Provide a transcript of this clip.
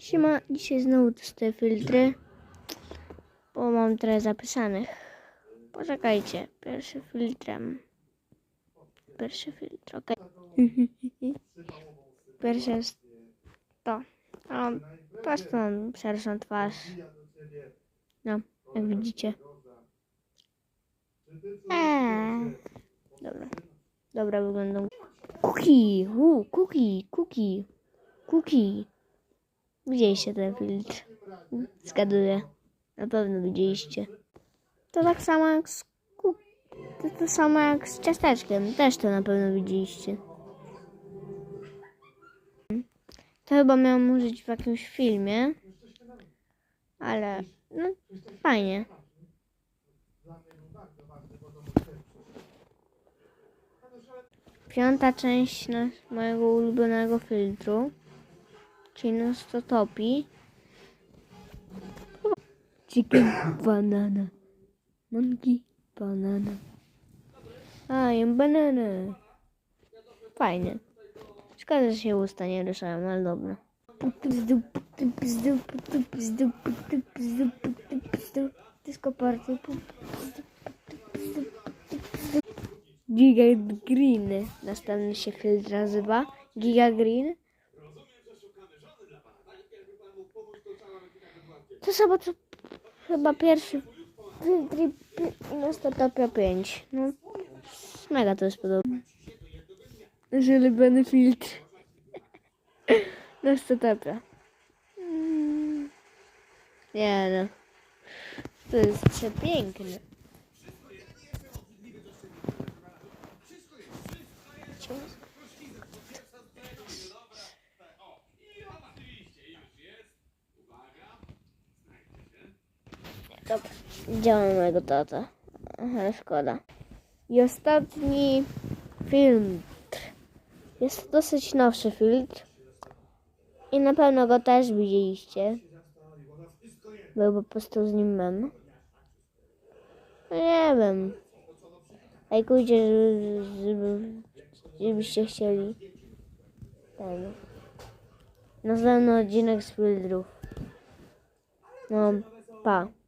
Siema, dzisiaj znowu testuję filtry, bo mam trochę zapisanych. Poczekajcie, pierwszy filtrem. Pierwszy filtr, ok. Pierwszy jest to. A patrz tą szerszą twarz. No, jak widzicie. Eee. Dobra. Dobra wyglądam. Cookie! Uu, cookie, cookie, cookie. Widzieliście ten filtr? Zgaduję. Na pewno widzieliście. To tak samo jak z to, to samo jak z ciasteczkiem. Też to na pewno widzieliście. To chyba miałam użyć w jakimś filmie. Ale no fajnie. Piąta część mojego ulubionego filtru. Czyli nas to topi. Chicken banana. Monkey banana. I am banana. Fajnie. Szkoda, że się usta nie ruszałem, ale dobra. Disco party. Giga Green. Następny się filtr nazywa. Giga Green. To chyba, to chyba pierwszy filtr i Nostotopia 5. No, mega to jest podobne. Ulubiony filtr. Nostotopia. Mm. Nie no. To jest przepiękne. Dobra, działam mojego tata. Ale szkoda. I ostatni filtr. Jest to dosyć nowszy filtr. I na pewno go też widzieliście. Był po prostu z nim mem. No nie wiem. Lajkujcie, żeby, żeby, żebyście chcieli. Ten. Następny odcinek z filtrów. No, pa.